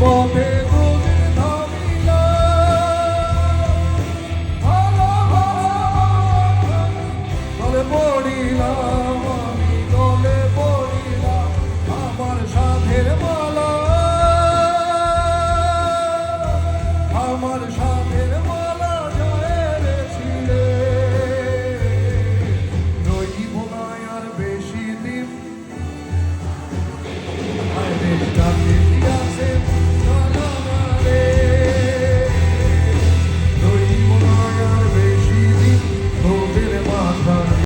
Бо ти